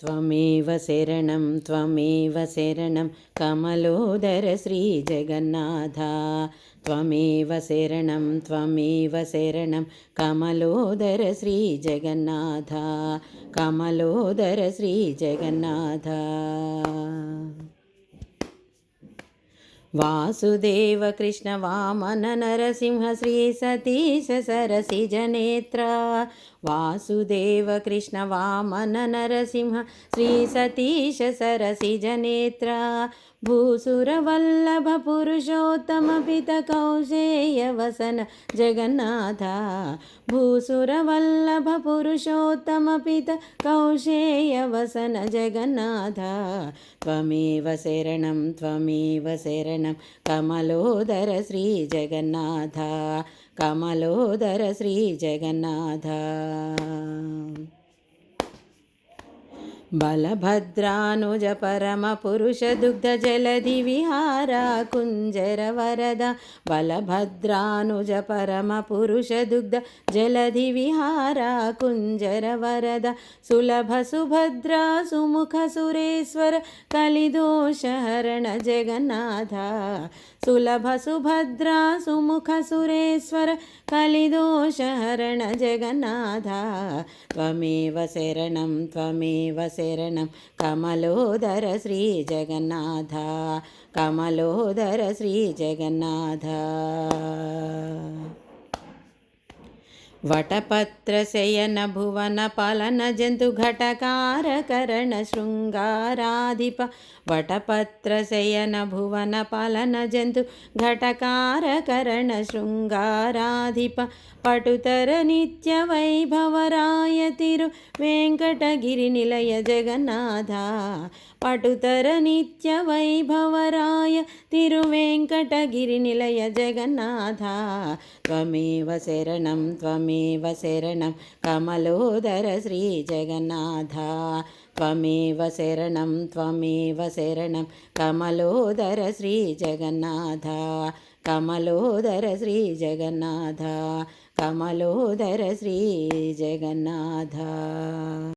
त्वमेव शरणं त्वमेव शरणं। कमलोदर श्रीजगन्नाथा त्वमेव शरणं त्वमेव शरणं। कमलोदर श्रीजगन्नाथा कमलोदर श्रीजगन्नाथा వాసుదేవ కృష్ణ వామన నరసింహ శ్రీ సతీశ సరసిజనేత్ర వాసుదేవ కృష్ణ వామన నరసింహ శ్రీ సతీశ సరసిజనేత్ర భూసురవల్లభ పురుషోత్తమపిత కౌశేయవసన జగన్నాథ. భూసురవల్లభ పురుషోత్తమపిత కౌశేయవసన జగన్నాథ. త్వమేవ శరణం త్వమేవ శరణం. శరణం. కమలోదర శ్రీ జగన్నాథ. కమలోదర శ్రీ జగన్నాథ. బలభద్రానుజ పరమ పురుష దుగ్ధ జలధి విహార కుంజర వరద బలభద్రానుజ పరమ పురుష దుగ్ధ జలధి విహార కుంజర వరద సులభ సుభద్ర సుముఖ సురేశ్వర కలిదోషహరణ జగన్నాథ सुमुख सुरेश्वर कलिदोषहरण जगन्नाथ त्वमेव शरणं त्वमेव शरणं कमलोदर श्रीजगन्नाथ। कमलोदर श्रीजगन्नाथ। पटुतर नित्यवैभवराय तिरु वेङ्कटगिरिनिलय जगन्नाथ पटुतर नित्यवैभवराय तिरुवेङ्कटगिरिनिलय जगन्नाथ त्वमेव शरणं त्वमेव शरणं कमलोदर श्रीजगन्नाथ त्वमेव शरणं त्वमेव शरणं कमलोदर श्रीजगन्नाथ कमलोदर श्रीजगन्नाथ कमलोदर श्रीजगन्नाथ